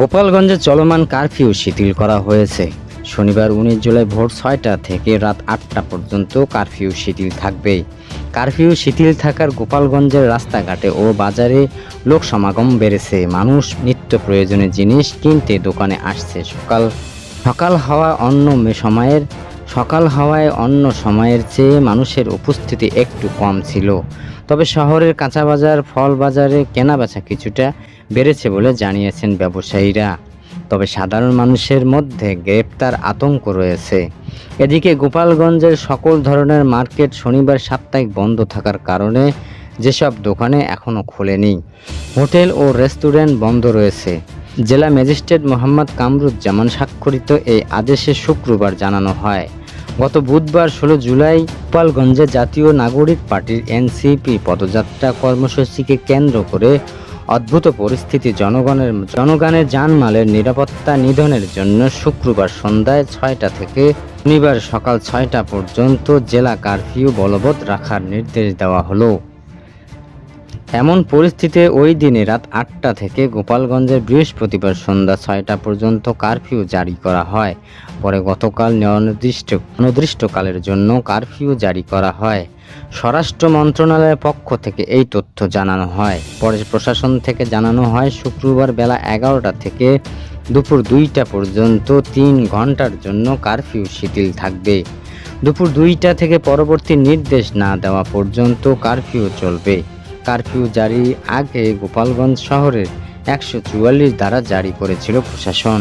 গোপালগঞ্জে চলমান কারফিউ শিথিল করা হয়েছে। শনিবার উনিশ জুলাই ভোর ছয়টা থেকে রাত আটটা পর্যন্ত কারফিউ শিথিল থাকবে। কারফিউ শিথিল থাকার গোপালগঞ্জের রাস্তাঘাটে ও বাজারে লোক সমাগম বেড়েছে। মানুষ নিত্য প্রয়োজনীয় জিনিস কিনতে দোকানে আসছে সকাল। সকাল হওয়া অন্য সময়ের সকাল হওয়ায় অন্য সময়ের চেয়ে মানুষের উপস্থিতি একটু কম ছিল। তবে শহরের কাঁচা বাজার ফল বাজারে কেনাবেচা কিছুটা বেড়েছে বলে জানিয়েছেন ব্যবসায়ীরা। তবে সাধারণ মানুষের মধ্যে গ্রেপ্তার আতঙ্ক রয়েছে। এদিকে গোপালগঞ্জের সকল ধরনের মার্কেট শনিবার সাপ্তাহিক বন্ধ থাকার কারণে যেসব দোকানে এখনও খোলেনি, হোটেল ও রেস্টুরেন্ট বন্ধ রয়েছে। জেলা ম্যাজিস্ট্রেট মোহাম্মদ কামরুজ্জামান স্বাক্ষরিত এই আদেশে শুক্রবার জানানো হয়। গত বুধবার ষোলো জুলাই গোপালগঞ্জে জাতীয় নাগরিক পার্টির এনসিপি পদযাত্রা কর্মসূচিকে কেন্দ্র করে অদ্ভুত পরিস্থিতি, জনগণের জনগণের জানমালের নিরাপত্তা নিধনের জন্য শুক্রবার সন্ধ্যায় ছয়টা থেকে শনিবার সকাল ছয়টা পর্যন্ত জেলা কারফিউ বলবৎ রাখার নির্দেশ দেওয়া হলো। এমন পরিস্থিতিতে ওই দিনে রাত আটটা থেকে গোপালগঞ্জের বৃহস্পতিবার সন্ধ্যা ছয়টা পর্যন্ত কারফিউ জারি করা হয়। পরে গতকাল অনির্দিষ্ট অনির্দিষ্টকালের জন্য কারফিউ জারি করা হয়। স্বরাষ্ট্র মন্ত্রণালয়ের পক্ষ থেকে এই তথ্য জানানো হয়। পরে প্রশাসন থেকে জানানো হয়, শুক্রবার বেলা এগারোটা থেকে দুপুর দুইটা পর্যন্ত তিন ঘণ্টার জন্য কারফিউ শিথিল থাকবে। দুপুর দুইটা থেকে পরবর্তী নির্দেশ না দেওয়া পর্যন্ত কারফিউ চলবে। কারফিউ জারি আগে গোপালগঞ্জ শহরের একশো চুয়াল্লিশ দ্বারা জারি করেছিল প্রশাসন।